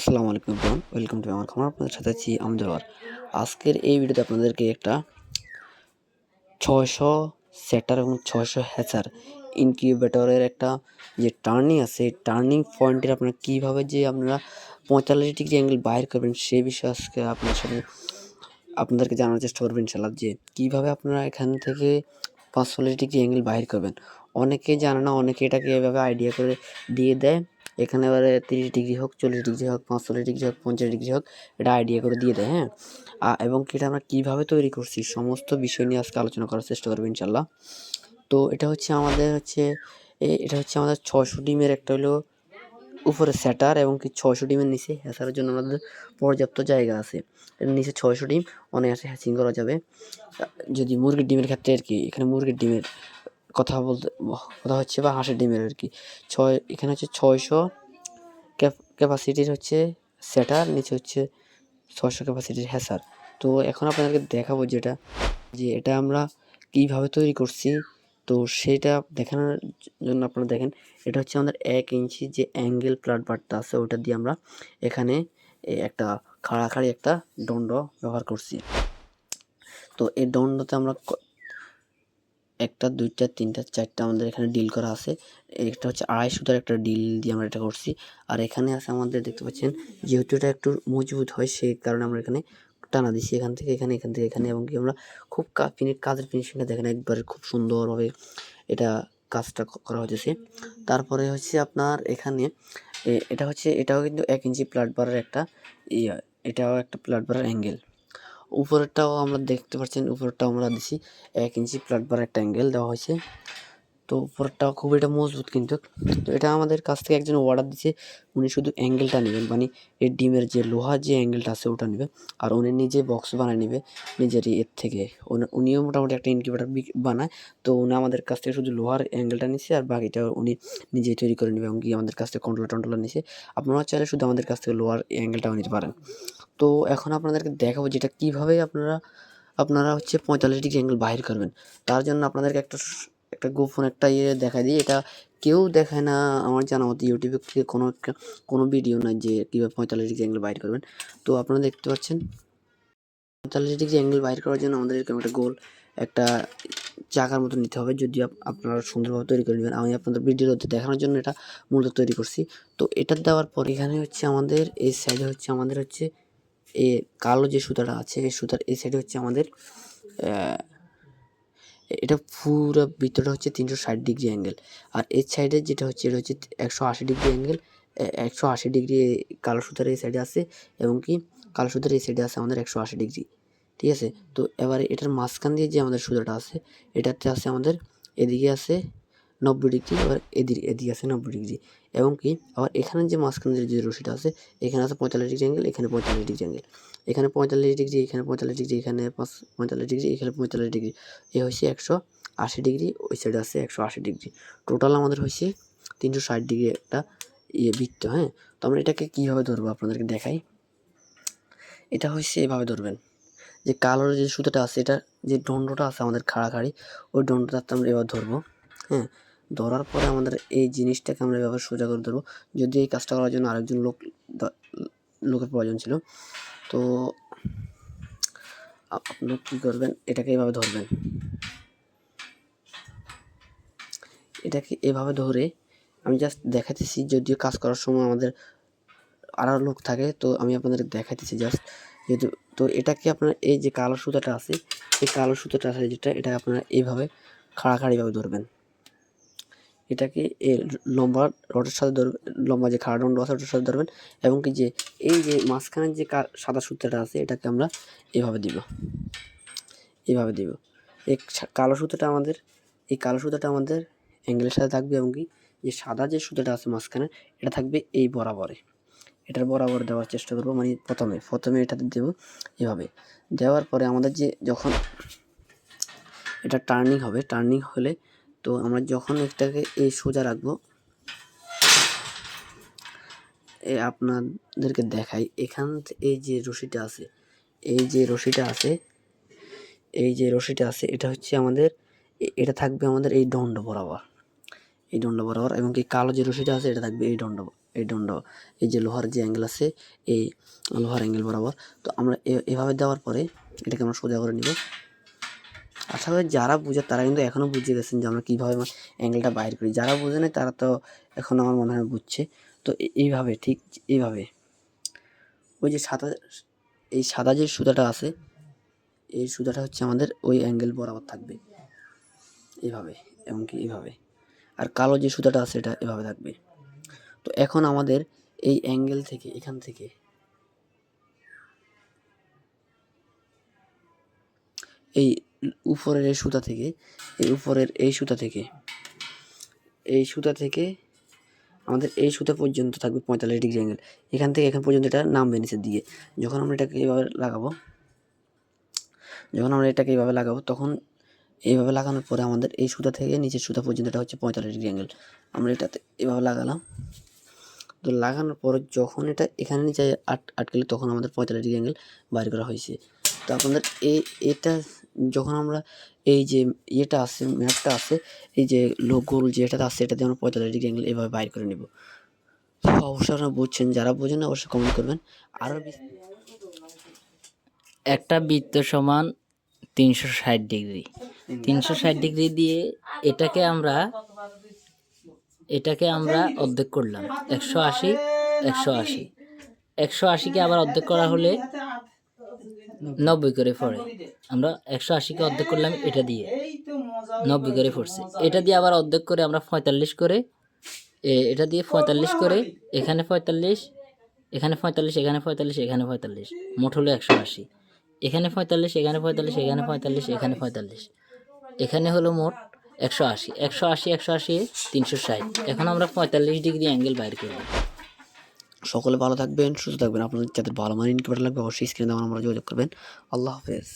আসসালামু আলাইকুম everyone welcome to আমার খামার, আপনাদের সাথে আছি আমদুলার আজকের এই ভিডিওতে আপনাদেরকে একটা ছয়শো সেটার এবং ছয়শো হ্যাচার ইনকিউবেটরের একটা যে টার্নিং আছে টার্নিং পয়েন্টের আপনারা কীভাবে যে আপনারা পঁয়তাল্লিশ ডিগ্রি অ্যাঙ্গেল বাইর করবেন সেই বিষয়ে আজকে আপনার সাথে আপনাদেরকে জানার চেষ্টা করবেন ইনশাল্লাহ যে কীভাবে আপনারা এখান থেকে পাঁচচল্লিশ ডিগ্রি অ্যাঙ্গেল বাইর করবেন। অনেকে জানে না অনেকে এটাকে এভাবে আইডিয়া করে দিয়ে দেয়। এখানে এবারে তিরিশ ডিগ্রি হোক, চল্লিশ ডিগ্রি হোক পাঁচচল্লিশ ডিগ্রি হোক, পঞ্চাশ ডিগ্রি হোক, এটা আইডিয়া করে দিয়ে দেয় হ্যাঁ? এবং কি এটা আমরা কীভাবে তৈরি করছি, সমস্ত বিষয় নিয়ে আজকে আলোচনা করার চেষ্টা করব ইনশাল্লাহ তো এটা হচ্ছে আমাদের হচ্ছে এটা হচ্ছে আমাদের ছশো ডিমের একটা হলো উপরে স্যাটার এবং কি ছয়শো ডিমের নিচে হ্যাচারের জন্য আমাদের পর্যাপ্ত জায়গা আছে। এর নিচে ছয়শো ডিম, অনায়াসে হ্যাচিং করা যাবে। যদি মুরগির ডিমের ক্ষেত্রে আর কি, এখানে মুরগির ডিমের কথা বলতে, কথা হচ্ছে বা হাঁসের ডিমের আর কি, ছয়, এখানে হচ্ছে ছয়শো ক্যাপাসিটির হচ্ছে সেটার নিচে হচ্ছে ছয়শো ক্যাপাসিটির হ্যাসার। তো এখন আপনাদেরকে দেখাবো যেটা, যে এটা আমরা কীভাবে তৈরি করছি। তো সেটা দেখানোর জন্য আপনারা দেখেন, এটা হচ্ছে আমাদের এক ইঞ্চি যে অ্যাঙ্গেল প্লাট বারটা আছে, ওটা দিয়ে আমরা এখানে একটা খাড়াখাড়ি একটা দণ্ড ব্যবহার করছি। তো এই দণ্ডতে আমরা একটা, দুইটা, তিনটা, চারটা আমাদের এখানে ডিল করা আছে। একটা হচ্ছে আড়াই সুতার একটা ডিল দিয়ে আমরা এটা করছি। আর এখানে আছে আমাদের দেখতে পাচ্ছেন, যেহেতু এটা একটু মজবুত হয়, সেই কারণে আমরা এখানে টানা দিছি এখান থেকে, এখানে, এখান থেকে, এখানে এবং কি আমরা খুব কা- ফিনি কাজের ফিনিশিংটা দেখেন একবারে খুব সুন্দরভাবে এটা কাজটা করা হয়েছে তারপরে হচ্ছে আপনার এখানে এটা হচ্ছে, এটাও কিন্তু এক ইঞ্চি প্লাট বারের একটা ইয়ে এটাও একটা প্লাট বারের অ্যাঙ্গেল উপরেরটাও আমরা দেখতে পাচ্ছেন উপরেরটাও আমরা দিছি। এক ইঞ্চি প্লাট বার একটা অ্যাঙ্গেল দেওয়া হয়েছে। তো উপরেরটাও খুব এটা মজবুত কিন্তু। তো এটা আমাদের কাছ থেকে একজন অর্ডার দিছে, উনি শুধু অ্যাঙ্গেলটা নেবেন মানে এই ডিমের যে লোহার যে অ্যাঙ্গেলটা আছে ওটা নেবে। আর উনি নিজে বক্স বানায় নেবে নিজের এর থেকে। উনি- উনিও মোটামুটি একটা ইনকিউবেটার বানায়। তো উনি আমাদের কাছ থেকে শুধু লোহার অ্যাঙ্গেলটা নিচ্ছে আর বাকিটা উনি নিজেই তৈরি করে নেবে। এবং কি আমাদের কাছ থেকে কন্ট্রোলার টন্ট্রোলার নিছে। আপনারা চাইলে শুধু আমাদের কাছ থেকে লোহার অ্যাঙ্গেলটাও নিতে পারেন। তো এখন আপনাদেরকে দেখাবো যেটা কীভাবে আপনারা আপনারা হচ্ছে পঁয়তাল্লিশ ডিগ্রি অ্যাঙ্গেল বাইর করবেন। তার জন্য আপনাদেরকে একটা একটা গোপন একটা ইয়ে দেখা দিই। এটা কেউ দেখায় না আমার জানা মতো ইউটিউবে কি- কোনো একটা, কোনো ভিডিও নাই যে কীভাবে পঁয়তাল্লিশ ডিগ্রি অ্যাঙ্গেল বাইর করবেন। তো আপনারা দেখতে পাচ্ছেন, পঁয়তাল্লিশ ডিগ্রি অ্যাঙ্গেল বাইর করার জন্য আমাদের এরকম একটা গোল, একটা চাকার মতো নিতে হবে। যদি আপ- আপনারা সুন্দরভাবে তৈরি করে নেবেন, আমি আপনাদের ভিডিওতে দেখানোর জন্য এটা মূলত তৈরি করছি। তো এটা দেওয়ার পর এখানে হচ্ছে আমাদের, এই সাইডে হচ্ছে আমাদের হচ্ছে এ কালো যে সুতাটা আছে, এই সুতার এই সাইডে হচ্ছে আমাদের এটা পুরো ভিতরটা হচ্ছে তিনশো ষাট ডিগ্রি অ্যাঙ্গেল আর এর সাইডে যেটা হচ্ছে, এটা হচ্ছে একশো আশি ডিগ্রি অ্যাঙ্গেল একশো আশি ডিগ্রি কালো সুতার এই সাইডে আছে এবং কি কালো সুতার এই সাইডে আছে আমাদের একশো আশি ডিগ্রি, ঠিক আছে? তো এবারে এটার মাঝখান দিয়ে যে আমাদের সুতাটা আছে, এটাতে আছে আমাদের, এদিকে আছে নব্বই ডিগ্রি আবার এদিকে এদিকে আছে নব্বই ডিগ্রি। এবং কি, আবার এখানে যে মাঝখানে যে রশিটা আছে, এখানে আছে পঁয়তাল্লিশ ডিগ্রি অ্যাঙ্গেল এখানে পঁয়তাল্লিশ ডিগ্রি অ্যাঙ্গেল এখানে পঁয়তাল্লিশ ডিগ্রি এখানে পঁয়তাল্লিশ ডিগ্রি এখানে পাঁচ, পঁয়তাল্লিশ ডিগ্রি এখানে পঁয়তাল্লিশ ডিগ্রি এ হচ্ছে একশো আশি ডিগ্রি ওই সাইডে আছে একশো আশি ডিগ্রি টোটাল আমাদের হয়েছে তিনশো ষাট ডিগ্রি একটা ইয়ে বৃত্ত হ্যাঁ? তো আমরা এটাকে কীভাবে ধরবো আপনাদেরকে দেখাই? এটা হচ্ছে এভাবে ধরবেন। যে কালোর যে সুতোটা আছে, এটা যে দণ্ডটা আছে আমাদের খাড়াখাড়ি, ওই দণ্ডটাতে আমরা এবার ধরবো হ্যাঁ? ধরার পরে আমাদের এই জিনিসটাকে আমরা এভাবে সোজা করে ধরবো। যদি এই কাজটা করার জন্য আরেকজন লোক লোকের প্রয়োজন ছিল, তো আপ- আপনি কী করবেন? এটাকে এভাবে ধরবেন। এটাকে এভাবে ধরে আমি জাস্ট দেখাতেছি যদিও কাজ করার সময় আমাদের আরও লোক থাকে, তো আমি আপনাদের দেখাতেছি জাস্ট যেহেতু তো এটাকে আপনার এই যে কালো সুতাটা আছে, এই কালো সুতাটা আছে যেটা এটা আপনারা এইভাবে খাড়াখাড়িভাবে ধরবেন। এটাকে এ লম্বা রডের সাথে ধরবেন, লম্বা যে খাড়া দণ্ড আছে ওটার সাথে ধরবেন, এবং কি যে এই যে মাঝখানের যে সাদা সুতাটা আছে, এটাকে আমরা এভাবে দিব। এভাবে দিব। এই কালো সুতাটা আমাদের, এই কালো সুতাটা আমাদের অ্যাঙ্গেলের সাথে থাকবে এবং কি যে সাদা যে সুতাটা আছে মাঝখানে, এটা থাকবে এই বরাবরে। এটার বরাবর দেওয়ার চেষ্টা করব মানে প্রথমে প্রথমে এটাতে দেব এভাবে। দেওয়ার পরে আমাদের যে যখন এটা টার্নিং হবে টার্নিং হলে তো আমরা যখন এটাকে এই সোজা রাখব, এ আপনাদেরকে দেখাই। এখান এই যে রশিটা আছে, এই যে রশিটা আছে, এই যে রশিটা আছে, এটা হচ্ছে আমাদের এটা থাকবে আমাদের এই দণ্ড বরাবর। এই দণ্ড বরাবর এবং কি কালো যে রশিটা আছে, এটা থাকবে এই দণ্ড এই দণ্ড। এই যে লোহার যে অ্যাঙ্গেল আছে, এই লোহার অ্যাঙ্গেল বরাবর। তো আমরা এভাবে দেওয়ার পরে এটাকে আমরা সোজা করে নিব। আশা করি যারা বুঝে, তারা কিন্তু এখনও বুঝে গেছেন যে আমরা কীভাবে অ্যাঙ্গেলটা বাইর করি। যারা বোঝে না তারা তো এখন আমার মনে হয় বুঝছে। তো এইভাবে, ঠিক এইভাবে। ওই যে সাদা, এই সাদা যে সুতাটা আছে, এই সুতাটা হচ্ছে আমাদের ওই অ্যাঙ্গেল বরাবর থাকবে। এইভাবে এবং কি এইভাবে। আর কালো যে সুতাটা আছে, এটা এভাবে থাকবে। তো এখন আমাদের এই অ্যাঙ্গেল থেকে, এখান থেকে এই উপরের এই সুতা থেকে, এই উপরের এই সুতা থেকে, এই সুতা থেকে আমাদের এই সুতা পর্যন্ত থাকবে পঁয়তাল্লিশ ডিগ্রি অ্যাঙ্গেল এখান থেকে এখান পর্যন্ত এটা নামবে নিচের দিকে। যখন আমরা এটাকে এইভাবে লাগাবো, যখন আমরা এটাকে এইভাবে লাগাবো, তখন এইভাবে লাগানোর পরে আমাদের এই সুতা থেকে নিচের সুতা পর্যন্ত এটা হচ্ছে পঁয়তাল্লিশ ডিগ্রি অ্যাঙ্গেল আমরা এটাতে এভাবে লাগালাম। তো লাগানোর পরে যখন এটা এখানে নিচে আট, আটকেলে তখন আমাদের পঁয়তাল্লিশ ডিগ্রি অ্যাঙ্গেল বাইর করা হয়েছে। তো আপনাদের এই এটা যখন আমরা এই যে ইয়েটা আছে ম্যাপটা আছে, এই যে লোগোল যেটা আছে এটা দিয়ে আমরা পঁয়তাল্লিশ ডিগ্রি অ্যাঙ্গেল এভাবে বাইর করে নেব। অবশ্যই আপনারা বুঝছেন, যারা বোঝেন না অবশ্যই কমেন্ট করবেন। আরও একটা বৃত্ত সমান তিনশো ষাট ডিগ্রি তিনশো ষাট ডিগ্রি দিয়ে এটাকে আমরা এটাকে আমরা অর্ধেক করলাম। একশো আশি একশো আশি। একশো আশিকে আবার অর্ধেক করা হলে নব্বই। করে পড়ে। আমরা একশো আশিকে অর্ধেক করলাম এটা দিয়ে। নব্বই করে পড়ছে। এটা দিয়ে আবার অর্ধেক করে আমরা পঁয়তাল্লিশ করে এ- এটা দিয়ে পঁয়তাল্লিশ করে এখানে পঁয়তাল্লিশ এখানে পঁয়তাল্লিশ এখানে পঁয়তাল্লিশ এখানে পঁয়তাল্লিশ। মোট হলো একশো আশি। এখানে পঁয়তাল্লিশ এখানে পঁয়তাল্লিশ এখানে পঁয়তাল্লিশ এখানে পঁয়তাল্লিশ। এখানে হলো মোট একশো আশি। একশো আশি একশো আশি তিনশো ষাট। এখন আমরা পঁয়তাল্লিশ ডিগ্রি অ্যাঙ্গেল বাইর করব। সকলে ভালো থাকবেন, সুস্থ থাকবেন। আপনাদের যাদের ভালো মানে ইনকিউবেটার লাগবে, অবশ্যই স্ক্রিনে আমরা যোগাযোগ করবেন। আল্লাহ হাফেজ।